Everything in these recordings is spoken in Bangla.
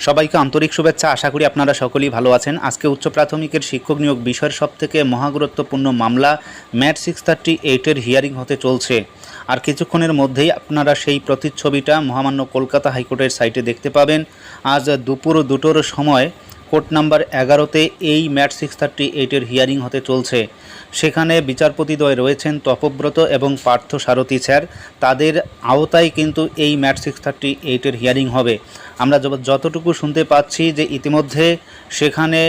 সবাইকে আন্তরিক শুভেচ্ছা। আশা করি আপনারা সকলেই ভালো আছেন। আজকে উচ্চ প্রাথমিকের শিক্ষক নিয়োগ বিষয়ের সবথেকে মহাগুরুত্বপূর্ণ মামলা ম্যাট সিক্স থার্টি এইটের হিয়ারিং হতে চলছে। আর কিছুক্ষণের মধ্যেই আপনারা সেই প্রতিচ্ছবিটা মহামান্য কলকাতা হাইকোর্টের সাইটে দেখতে পাবেন। আজ দুপুর দুটোর সময় কোর্ট নাম্বার এগারোতে এই ম্যাট সিক্স থার্টি এইটের হিয়ারিং হতে চলছে। সেখানে বিচারপতিদ্বয় রয়েছেন তপব্রত এবং পার্থ সারথী স্যার। তাদের আওতায় কিন্তু এই ম্যাট সিক্স থার্টি এইটের হিয়ারিং হবে। আমরা যতটুকু শুনতে পাচ্ছি যে ইতিমধ্যে সেখানে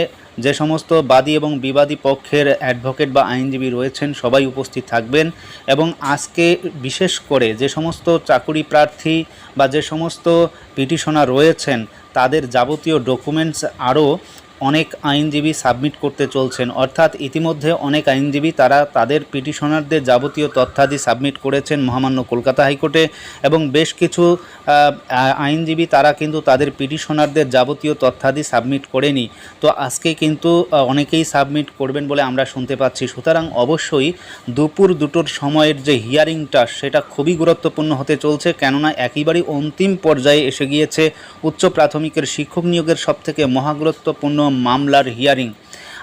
যে সমস্ত বাদী এবং বিবাদী পক্ষের অ্যাডভোকেট বা আইনজীবী রয়েছেন, সবাই উপস্থিত থাকবেন এবং আজকে বিশেষ করে যে সমস্ত চাকুরি প্রার্থী বা যে সমস্ত পিটিশনার রয়েছেন, তাদের যাবতীয় ডকুমেন্টস আরও অনেক আইনজীবী সাবমিট করতে চলছেন। অর্থাৎ ইতিমধ্যে অনেক আইনজীবী তারা তাদের পিটিশনারদের যাবতীয় তথ্যাদি সাবমিট করেছেন মহামান্য কলকাতা হাইকোর্টে এবং বেশ কিছু আইনজীবী তারা কিন্তু তাদের পিটিশনারদের যাবতীয় তথ্যাদি সাবমিট করেনি। তো আজকে কিন্তু অনেকেই সাবমিট করবেন বলে আমরা শুনতে পাচ্ছি। সুতরাং অবশ্যই দুপুর দুটোর সময়ের যে হিয়ারিংটা, সেটা খুবই গুরুত্বপূর্ণ হতে চলছে। কেননা একেবারেই অন্তিম পর্যায়ে এসে গিয়েছে উচ্চ প্রাথমিকের শিক্ষক নিয়োগের সবথেকে মহাগুরুত্বপূর্ণ মামলার হিয়ারিং।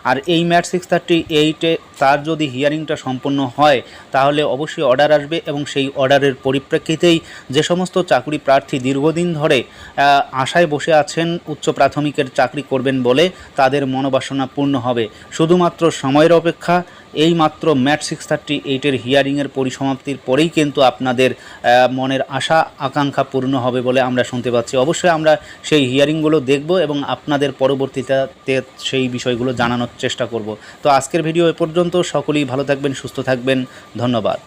আর এই ম্যাট সিক্স থার্টি এইটে তার যদি হিয়ারিংটা সম্পন্ন হয়, তাহলে অবশ্যই অর্ডার আসবে এবং সেই অর্ডারের পরিপ্রেক্ষিতেই যে সমস্ত চাকরি প্রার্থী দীর্ঘদিন ধরে আশায় বসে আছেন, উচ্চ প্রাথমিকের চাকরি করবেন বলে তাদের মনোবাসনা পূর্ণ হবে। শুধুমাত্র সময়ের অপেক্ষা এই মাত্র ম্যাট সিক্স থার্টি এইটের হিয়ারিংয়ের পরিসমাপ্তির পরেই কিন্তু আপনাদের মনের আশা, আকাঙ্ক্ষা পূর্ণ হবে বলে আমরা শুনতে পাচ্ছি। অবশ্যই আমরা সেই হিয়ারিংগুলো দেখব এবং আপনাদের পরবর্তীতে সেই বিষয়গুলো জানানোর চেষ্টা করব। তো আজকের ভিডিও এ পর্যন্ত। সকলেই ভালো থাকবেন, সুস্থ থাকবেন। ধন্যবাদ।